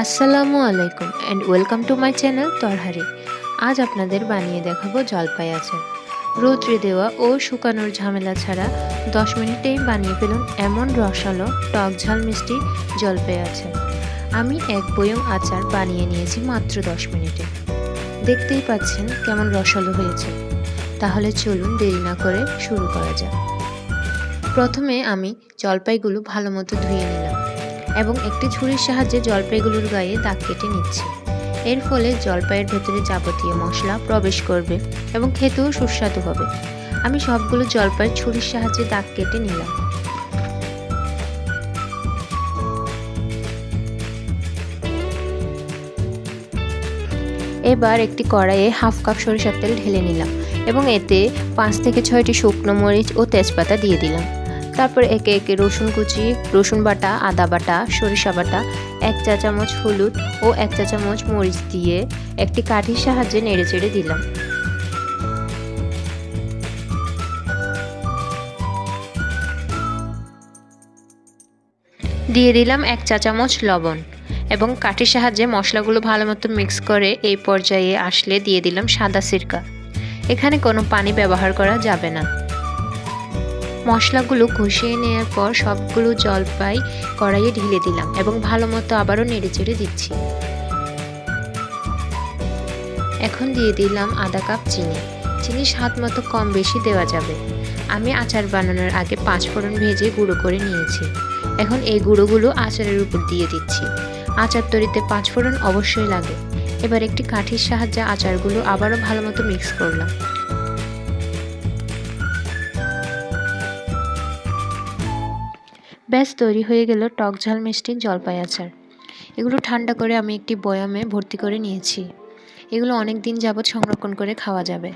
আসসালামু আলাইকুম and welcome to my channel তরহারি আজ আপনাদের বানিয়ে দেখাবো জলপাই আচার রৌদ্রে দেওয়া ও শুকানোর ঝামেলা ছাড়া দশ মিনিটেই বানিয়ে ফেলুন এমন রসালো, টক ঝাল মিষ্টি জলপাই আচার আমি এক বয়ম আচার বানিয়ে নিয়েছি মাত্র দশ মিনিটে। দেখতেই পাচ্ছেন কেমন রসালো হয়েছে। তাহলে চলুন দেরি না করে শুরু করা যাক। প্রথমে আমি জলপাইগুলো ভালো মতো ধুয়ে নিলাম। এবং একটি ছুরির সাহায্যে জলপাইগুলোর গায়ে দাগ কেটে নিচ্ছি। এর ফলে জলপাইয়ের ভেতরে যাবতীয় মশলা প্রবেশ করবে এবং খেতেও সুস্বাদু হবে। আমি সবগুলো জলপাই ছুরির সাহায্যে দাগ কেটে নিলাম। এবার একটি কড়াইয়ে হাফ কাপ সরিষার তেল ঢেলে নিলাম এবং এতে পাঁচ থেকে ছয়টি শুকনো মরিচ ও তেজপাতা দিয়ে দিলাম। তারপর একে একে রসুন কুচি, রসুন বাটা, আদা বাটা, সরিষা বাটা, এক চা চামচ হলুদ ও এক চা চামচ মরিচ দিয়ে একটি কাঠির সাহায্যে নেড়ে চেড়ে দিলাম। দিয়ে দিলাম এক চা চামচ লবণ এবং কাঠির সাহায্যে মশলাগুলো ভালো মতো মিক্স করে এই পর্যায়ে আসলে দিয়ে দিলাম সাদা সিরকা। এখানে কোনো পানি ব্যবহার করা যাবে না। মশলাগুলো কষিয়ে নেওয়ার পর সবগুলো জলপাই কড়াইয়ে ঢেলে দিলাম এবং ভালো মতো আবারও নেড়ে চেড়ে দিচ্ছি। এখন দিয়ে দিলাম আধা কাপ চিনি। চিনি স্বাদ মতো কম বেশি দেওয়া যাবে। আমি আচার বানানোর আগে পাঁচ ফোড়ন ভেজে গুঁড়ো করে নিয়েছি। এখন এই গুঁড়োগুলো আচারের উপর দিয়ে দিচ্ছি। আচার তৈরিতে পাঁচ ফোড়ন অবশ্যই লাগে। এবার একটি কাঠির সাহায্যে আচারগুলো আবারও ভালো মতো মিক্স করলাম। ব্যাস, তৈরি হয়ে গেল টক ঝাল মিষ্টি জলপাই আচার এগুলো ঠান্ডা করে আমি একটি বয়ামে ভর্তি করে নিয়েছি। এগুলো অনেক দিন যাবৎ সংরক্ষণ করে খাওয়া যাবে।